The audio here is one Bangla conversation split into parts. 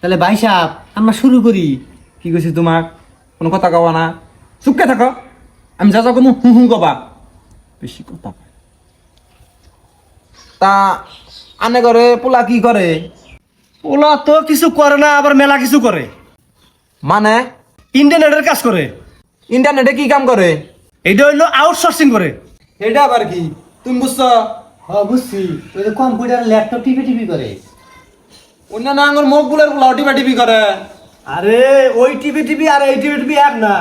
তাহলে ভাই সাহেব, আমরা শুরু করি। কি কইছি তোমাক কোনো কথা কবা না। চুপকে থাকো। আমি যা যা কোনো হু হু কবা। বেশি কথা তা, আনে করে পোলা কি করে? পোলা তো কিছু করে না, আবার মেলা কিছু করে। মানে? ইন্টারনেটের কাজ করে। ইন্টারনেটে কি কাম করে? এটা হইল আউটসোর্সিং করে। এটা আবার কি? তুমি বুঝছ? হ্যাঁ বুঝছি। কম্পিউটার, ল্যাপটপ টিপি টিপি করে। অন্য না আঙুর মুখগুলোর পোলা টিপা টিপি করে। আরে ওই টিভি টিভি আর এই টিভি টিভি এক না।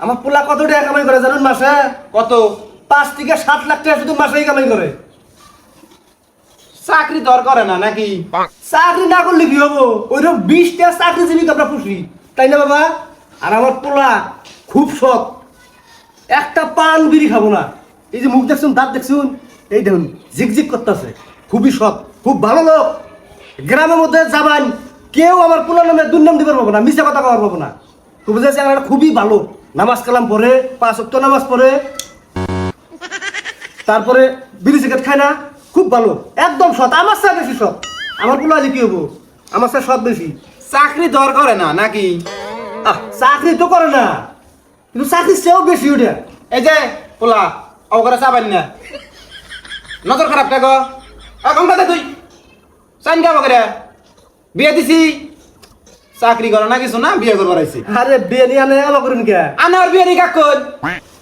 আমার পোলা কত টাকা কামাই করে জানেন মাসে? কত? পাঁচ থেকে সাত লাখ টাকা শুধু মাসেই কামাই করে। চাকরি দর করে না নাকি? চাকরি না করলে কি হব? ওইরকম বিশটা চাকরিজীবী আমরা খুশি তাই না বাবা? আর আমার পোলা খুব শখ। একটা পান বিড়ি খাব না। এই যে মুখ দেখছুন দাঁত দেখছুন এই দেখুন ঝিকঝিক করতেছে। খুবই শখ খুব ভালো লোক। গ্রামের মধ্যে যাবান কেউ আমার পোলার নামে দুর্নাম দিবার পাবো না মিশা কথা কবার পাবো না। তো বুঝেছি আমার খুবই ভালো নামাজ কালাম পড়ে পাঁচ অক্ট নামাজ পড়ে তারপরে বিড়ি সিগারেট খায় না খুব ভালো একদম সৎ আমার সাথে বেশি সৎ। আমার পোলা আজ কি হব? আমার সাথে সৎ বেশি। চাকরি দর করে না নাকি? আহ, চাকরি তো করে না কিন্তু চাকরি সেও বেশি ওটা। এই যে পোলা অগরে চাবাই না। নজর খারাপ থাকো এখন কথা তুই। চাইন কা বকরে বিয়ে দিছি। চাকরি করে না কিছু না বিয়ে করবার আইছি। আরে বিয়ে নিয়ে আনে আলো করুন কে? আনার বিয়ে নি কাক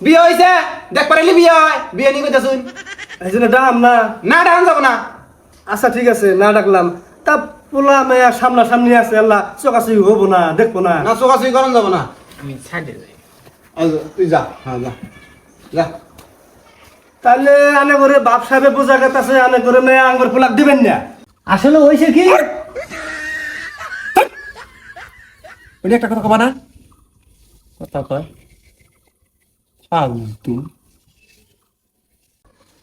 বিয়ে হইছে দেখ পারিলি বিয়ে হয় বিয়ে নি কইতা শুন এই জন্য ডাম না। না ডান যাব না। আচ্ছা ঠিক আছে না ডাকলাম। তা পোলা মেয়া সামনা সামনি আছে আল্লাহ চোখাচি হব না দেখব না। না চোখাচুই করন যাব না। আমি ছাড়ে যাই। তুই যা হ্যাঁ যা যা। তাহলে আনে করে বাপ সাহেবে বোঝা গেছে আনে করে মেয়া আঙ্গুর পোলাক দিবেন না। আসলে হয়েছে কি? ওই একটা কথা কবা না। কথা কয়। ফালতু।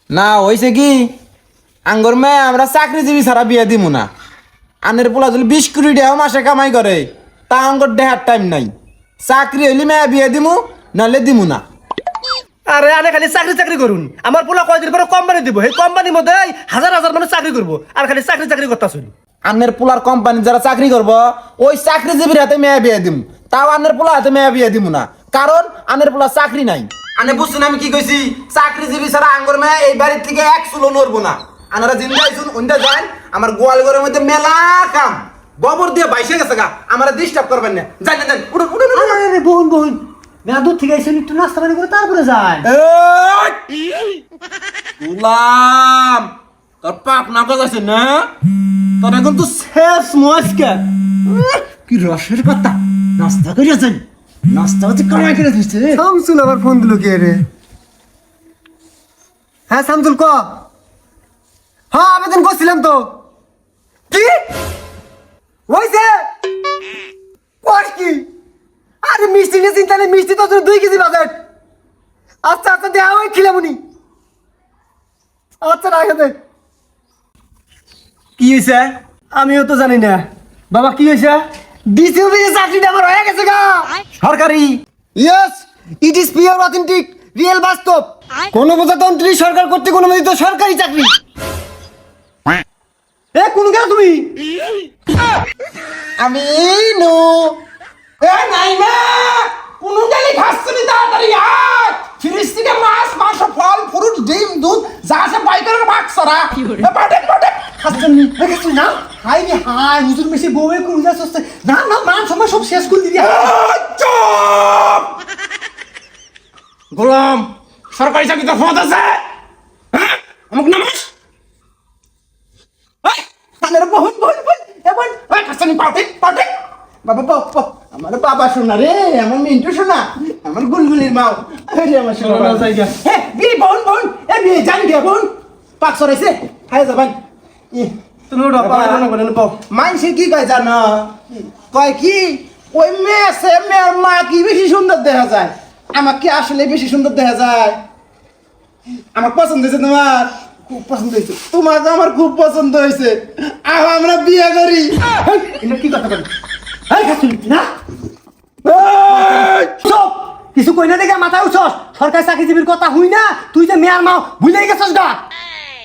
না হইছে কি? আঙ্গর মেয়ে আমরা চাকরিজীবী ছাড়া বিয়ে দিমু না। আনের পোলা যদি বিশ কোটি টাকা মাসে কামাই করে তা আঙ্গর দেহার টাইম নাই। চাকরি হইলে মেয়ে বিয়ে দিমু নাহলে দিমু না। আরে আনে খালি চাকরি চাকরি করুন। আমার পোলা কয়দিন পরে কোম্পানি দিব? সেই কোম্পানির মধ্যে হাজার হাজার মানুষ চাকরি করব। আর খালি চাকরি চাকরি করতেছুন। আন্নের পোলার কোম্পানি যারা চাকরি করব ওই চাকরিজীবীর হাতে মেয়ে বিয়ে দিম। তাও আন্নের পোলা হাতে মেয়ে বিয়ে দিমু না। কারণ আন্নের পোলা চাকরি নাই। আনে বুঝছেন আমি কি কইছি? চাকরিজীবী ছাড়া আঙ্গর মেয়ে এই বাড়ির থেকে এক চুলো নড়বো না। আনারা জিন্দা আইছুন উন্দা যান। আমার গোয়াল ঘরের মধ্যে মেলা কাম। গোবর দিয়ে বাইসে গেছে গা। আমার ডিস্টার্ব করবেন না। যান, যান উঠুন বোন বোন মেয়া দূর থেকে একটু নাস্তা পানি করে তারপরে যায় গুলাম তোর পাপ না গজাছে না? তোর এখন তো শেষ মজকে কি রসের কথা? নাস্তা করিয়াছেন নাস্তা হচ্ছে কামাই করে দিচ্ছে শামসুল আবার ফোন দিল কে রে? হ্যাঁ শামসুল ক? হ্যাঁ আবেদন করছিলাম তো। কি? হয়েছে কর কি? মিষ্টি নিয়ে চিন্তা নেই মিষ্টি তো তোর দুই কেজি বাজেট। আচ্ছা আচ্ছা দেওয়া ওই খিলামুনি। আচ্ছা রাখে দে। কি হয়েছে আমিও তো জানি না। বাবা কি হয়েছে চাকরিটা আমার হয়ে গেছে গা। সরকারি। Yes it is pure authentic real বাস্তব। কোন প্রজাতন্ত্রী সরকার কর্তৃক অনুমোদিত সরকারি চাকরি। এ কোন গেল তুমি? আমি নু। এ নাই না কোন গেলি খাচ্ছি তাড়াতাড়ি আয়। ফ্রিজ থেকে মাছ মাংস ফল ফ্রুট ডিম দুধ যা আছে বাইকের বাক্স সরা এ পাটে পাটে খাচ্ছেন নি? দেখেছি না? হাই রে হাই হুজুর মেসি বউয়ে কোন যা সস্তে না না মান সময় সব শেষ করে দিবি চুপ! গোলাম সরকারি চাকরি তো পদ আছে? হ্যাঁ? আমাকে নামাস এই, কানের বহুন বহুন বহুন পাটে পাটে বাবা বাবা। আমার বাবা শোনা রে আমার মিন্টু শোনা আমার গুলগুলির মাও। আরে আমার শোনা। হ্যাঁ বোন বোন এ বিয়ে জান গে বোন। পাক সরাইছে হাই যাবান ই তুমি ওটা পাড়া করে পাও। মানসি কি কয় জানো? কয় কি? ওই মেয়ে আছে মেয়ের মা কি বেশি সুন্দর দেখা যায়? আমার কি আসলে বেশি সুন্দর দেখা যায়? আমার পছন্দ হয়েছে তোমার? খুব পছন্দ হয়েছে। তোমার তো আমার খুব পছন্দ হয়েছে। আহ আমরা বিয়ে করি। কি কথা বল? এই খাচ্ছি না? চুপ! কিছু কই না দেখে মাথা উঠছস? সরকারি চাকরিজীবীর কথা হুই না? তুই যে মেয়ার মাও ভুলে গেছস গা?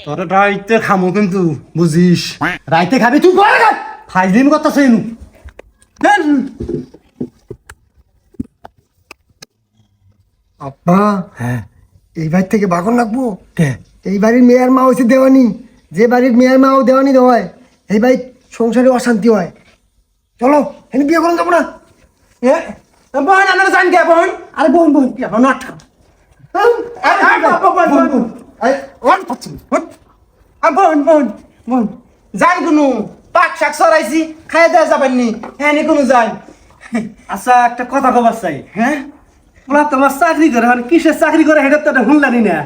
তোর রাইতে খামো কিন্তু বুঝিস? রাইতে খাবি? তুই গা ফাইজলিম কথা আব্বা হ্যাঁ। এই বাড়ি থেকে বাগন লাগবো এই বাড়ির মেয়ের মা হয়েছে দেওয়ানি। যে বাড়ির মেয়ের মাও দেওয়ানি হয় এই বাড়ির সংসারে অশান্তি হয়। চলো। এনে বিয়ে করুন যাব না। হ্যাঁ বোন আপনারা জান কে বোন আরে বোন বোন কি এখন আটকা বোন বোন বোন জান কোনো, পাক শাক সরাইছি খাই দেওয়া যাবেন নি হ্যাঁ নি কোনো যাই আচ্ছা একটা কথা কবার চাই হ্যাঁ পোলা তোমার চাকরি করে মানে কিসের চাকরি করে সেটা তো শুনলানি না?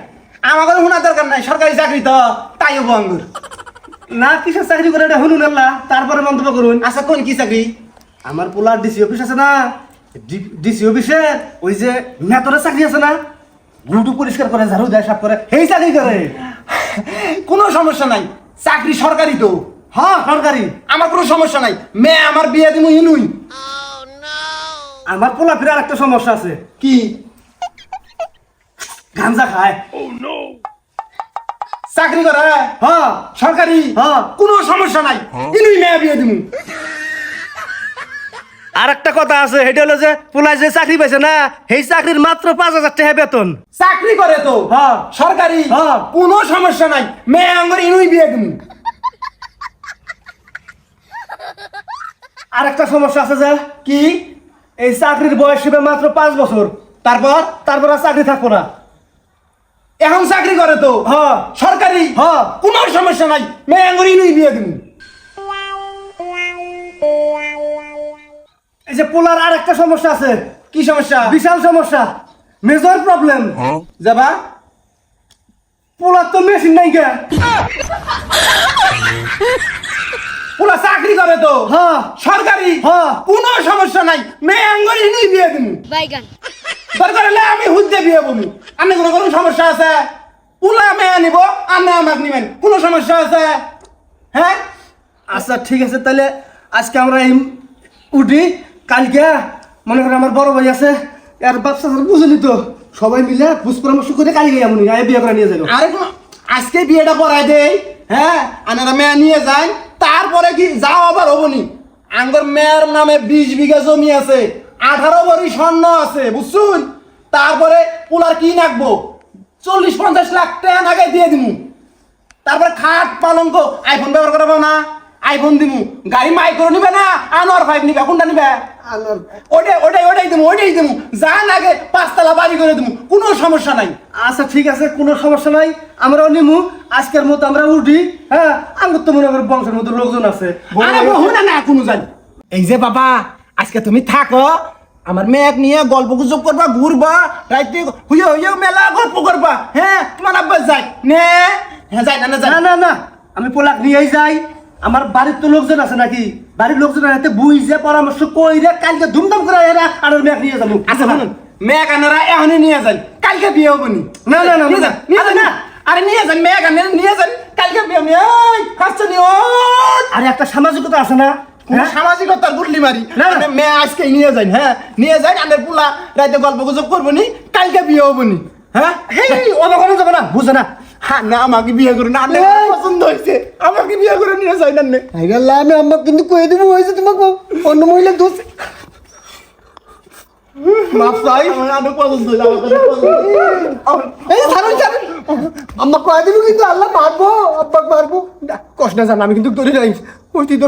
আমার কোনো দরকার নাই সরকারি চাকরি তো, তাইও বঙ্গুর না কিসের চাকরি করে এটা শুনুন আল্লাহ তারপরে মন্তব্য করুন। আচ্ছা কোন কি চাকরি আমার পোলার ডিসি অফিস আছে না? ডিসি অফিসে ওই যে নেতরের চাকরি আছে না? গুটু পরিষ্কার করে, ঝাড়ু দেয়, সাফ করে। সেই চাকরি করে। কোনো সমস্যা নাই। চাকরি সরকারি তো। হ্যাঁ সরকারি। আমার কোনো সমস্যা নাই। মেয়ে আমার বিয়ে দিমু ইনুই। আমার পোলা ফিরার একটা সমস্যা আছে। কি? গাঞ্জা খায়। চাকরি করে? হ্যাঁ সরকারি। হ্যাঁ। কোনো সমস্যা নাই। ইনুই মেয়ে বিয়ে দিমু। আর একটা কথা আছে সেটা হলো যে পোলায় যে চাকরি পাইছে না সেই চাকরির মাত্র পাঁচ হাজার টাকা বেতন। চাকরি করে তো? হ্যাঁ। সরকারি? হ্যাঁ। কোনো সমস্যা নাই। মেয়ে আমার ইনুই বিয়ে দিমু। আর একটা সমস্যা আছে যে কি? এই চাকরির বয়স হবে মাত্র পাঁচ বছর। তারপর তারপর আর চাকরি থাকব না। এখন চাকরি করে তো? হ্যাঁ। সরকারি? হ্যাঁ। কোনো সমস্যা নাই। মেয়ে আমার ইনুই বিয়ে দিমু। এই যে পোলার আর একটা সমস্যা আছে। কি সমস্যা? বিশাল সমস্যা। মেজর প্রবলেম যাবা? পোলার তো মেশিন নাই কে পুরা চাকরি করে তো। হ্যাঁ। সরকারি। হ্যাঁ। কোনো সমস্যা নাই। মেয়ে আঙ্গর ইনুই বিয়ে দিমু। দরকার হলে আমি হুদ্দে বিয়ে বমি আপনি কোনো কোনো সমস্যা আছে? পোলা মেয়ে নিব আপনি আমাকে নিবেন। কোনো সমস্যা আছে? হ্যাঁ? আচ্ছা ঠিক আছে তাহলে আজকে আমরা এই উঠি। কালকে মনে করেন আমার বড় ভাই আছে আর বাচ্চা বুঝলি তো? সবাই মিলে বুঝ পরামর্শ করে কালকে এমন বিয়ে করে নিয়ে যাব আরে আজকে বিয়েটা পড়াই দেই হ্যাঁ? আনারা মেয়ে নিয়ে যাই, তারপরে কি যাও আবার হবনি আঙ্গর মেয়ের নামে বিশ বিঘা জমি আছে, আঠারো ভরি স্বর্ণ আছে, বুঝছুন? তারপরে পুলার কি নাকবো? চল্লিশ পঞ্চাশ লাখ টাকা দিয়ে দিমু। তারপরে খাট পালঙ্ক আইফোন ব্যবহার করাবো না। আইফোন দিমু গাড়ি মাইক্রো নিবে না? আনোয়ার ফাইভ নিবে কোনটা নিবে? ওটাই ওটাই ওটাই দিমু ওটাই দিমু। যান আগে পাঁচতলা বাড়ি করে দিমু কোনো সমস্যা নাই। আচ্ছা ঠিক আছে কোনো সমস্যা নাই। আমরাও নিমু আজকের মতো আমরা উঠি হ্যাঁ? আমার তো মনে করি বংশের মতো লোকজন আছে। আরে বহু না না কোনো জানি। এই যে বাবা আজকে তুমি থাকো আমার মেয়েক নিয়ে গল্প গুজব করবা ঘুরবা রাইতে হুইয়ে হুইয়ে মেলা গল্প করবা হ্যাঁ? তোমার আব্বা যাই নে হ্যাঁ যাই না না না না আমি পোলাক নিয়েই যাই। আমার বাড়ির তো লোকজন আছে নাকি? বাড়ির লোকজনের হাতে বুঝে পরামর্শ কইরে কালকে ধুমধাম করে এরা আর মেঘ নিয়ে যাব। আচ্ছা শুনুন। মেয়ে কানারা এখনই নিয়ে যান। কালকে বিয়ে হব নি। না, না, না, নিয়ে যান না আরে নিয়ে যান মেয়ে কানারা নিয়ে যান। কালকে বিয়ে হবে এই হাসছে নি? আর একটা সামাজিকতা আছে না? হ্যাঁ? সামাজিকতার গুল্লি মারি। মেয়ে আজকে নিয়ে যান হ্যাঁ? নিয়ে যান আনের পুলা রাতে গল্প গুজব করব নি। কালকে বিয়ে হব নি। হ্যাঁ? হেই যাবে না? বুঝে না। হ্যাঁ না আমাকে বিয়ে করুন! পছন্দ হয়েছে। আমাকে বিয়ে করে নিয়ে যাই না আইগাল্লা আমি আম্মা কিন্তু কয়ে দেবো হয়েছে তোমাকে অন্য দোষ। চাই পছন্দ হয়েছে ছাড়ুন ছাড়ুন। আম্মা কয়ে দেবো কিন্তু আল্লাহ মারবো আব্বাকে মারবো। কষ্ট না জান আমি কিন্তু ধরে যাই ওই তুই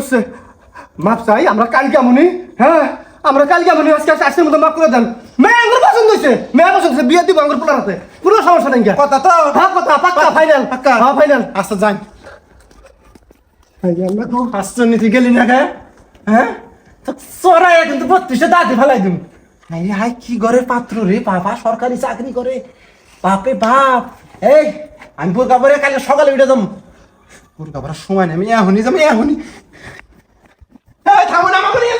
মাপ চাই আমরা কালকে আমনি হ্যাঁ? আমরা কালকে আমনি আজকে আজকের মতো মাপ করে দেন। মেয়ে আঙ্গুর পছন্দ হয়েছে। মেয়ে পছন্দ হয়েছে বিয়ে দিব আঙ্গুর পোলার হাতে। কোনো সমস্যা নেই। কথা তো। হ্যাঁ কথা পাক্কা ফাইনাল পাক্কা। হ্যাঁ ফাইনাল আচ্ছা যাই। নিতে গেলি না গে। হ্যাঁ? চড়াই কিন্তু বত্রিশে দাঁতে ফেলাই দিম। হাই হাই কি ঘরের পাত্র রে বাবা সরকারি চাকরি করে। বাপে বাপ। এই আমি বোরকা পরে কালকে সকালে উঠে যাম। বোরকা পরার সময় নেই আমি এখনই যাব এখনই। থামুন আমাকে নিয়ে